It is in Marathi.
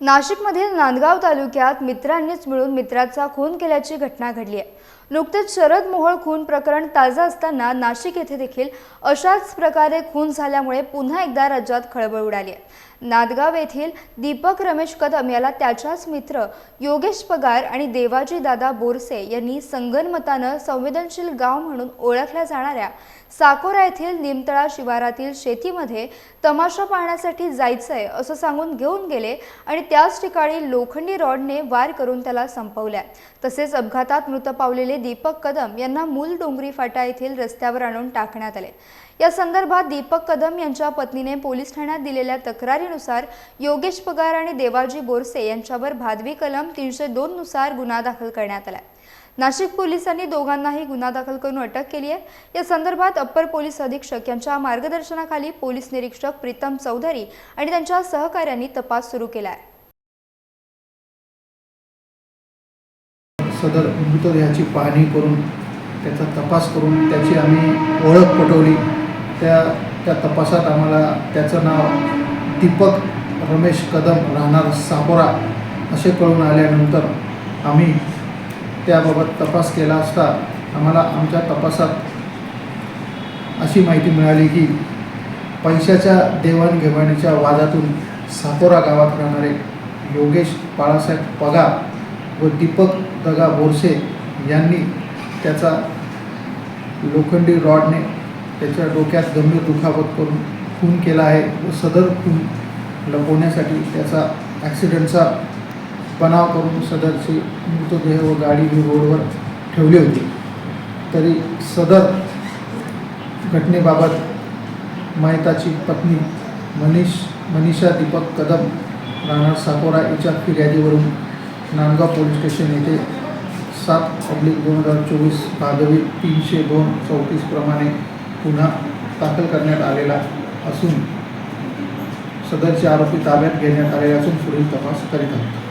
नाशिकमधील नांदगाव तालुक्यात मित्रांनीच मिळून मित्राचा खून केल्याची घटना घडली आहे. नुकतेच शरद मोहोळ खून प्रकरण ताजं असताना नाशिक येथे देखील अशाच प्रकारे खून झाल्यामुळे पुन्हा एकदा राज्यात खळबळ उडाली आहे. नांदगाव येथील दीपक रमेश कदम याला त्याच्याच मित्र योगेश पगार आणि देवाजी दादा बोरसे यांनी संगनमतानं संवेदनशील गाव म्हणून ओळखल्या जाणाऱ्या साकोरा येथील निमतळा शिवारातील शेतीमध्ये तमाशा पाहण्यासाठी जायचंय असं सांगून घेऊन गेले आणि त्याच ठिकाणी लोखंडी रॉडने वार करून त्याला संपवल्या. तसेच अपघातात मृत पावलेले दीपक कदम यांना मूल डोंगरी फाटा येथील रस्त्यावर आणून टाकण्यात आले. या संदर्भात दीपक कदम यांच्या पत्नीने पोलीस ठाण्यात दिलेल्या तक्रारीनुसार योगेश पगार आणि देवाजी बोरसे यांच्यावर भादवी कलम तीनशे दोन नुसार गुन्हा दाखल करण्यात आला नाशिक पोलिसांनी दोघांनाही गुन्हा दाखल करून अटक केली आहे. या संदर्भात अप्पर पोलीस अधीक्षक यांच्या मार्गदर्शनाखाली पोलीस निरीक्षक प्रीतम चौधरी आणि त्यांच्या सहकाऱ्यांनी तपास सुरू केला आहे. सदर मृतदेहाची पाहणी करून त्याचा तपास करून त्याची आम्ही ओळख पटवली. त्या त्या तपासात आम्हाला त्याचं नाव दीपक रमेश कदम राहणार सापोरा असे कळून आल्यानंतर आम्ही त्याबाबत तपास केला असता आम्हाला आमच्या तपासात अशी माहिती मिळाली की पैशाच्या देवाणघेवाणीच्या वादातून सापोरा गावात राहणारे योगेश बाळासाहेब पगार व दीपक दगा बोरसे यांनी त्याचा लोखंडी रॉडने त्याच्या डोक्यात गंभीर दुखापत करून खून केला आहे व सदर खून लपवण्यासाठी त्याचा ॲक्सिडेंटचा बनाव करून सदरचे मृतदेह व गाडी ही रोडवर ठेवली होती. तरी सदर घटनेबाबत मयताची पत्नी मनीष मनीषा दीपक कदम राहणार साकोरा हिच्या फिर्यादीवरून नांदगाव पोलीस स्टेशन येथे सात पब्लिक दोन हजार चोवीस भादवी तीनशे दोन चौतीसप्रमाणे पुन्हा दाखल करण्यात आलेला असून सदरचे आरोपी ताब्यात घेण्यात आले असून पुढील तपास करीत आहेत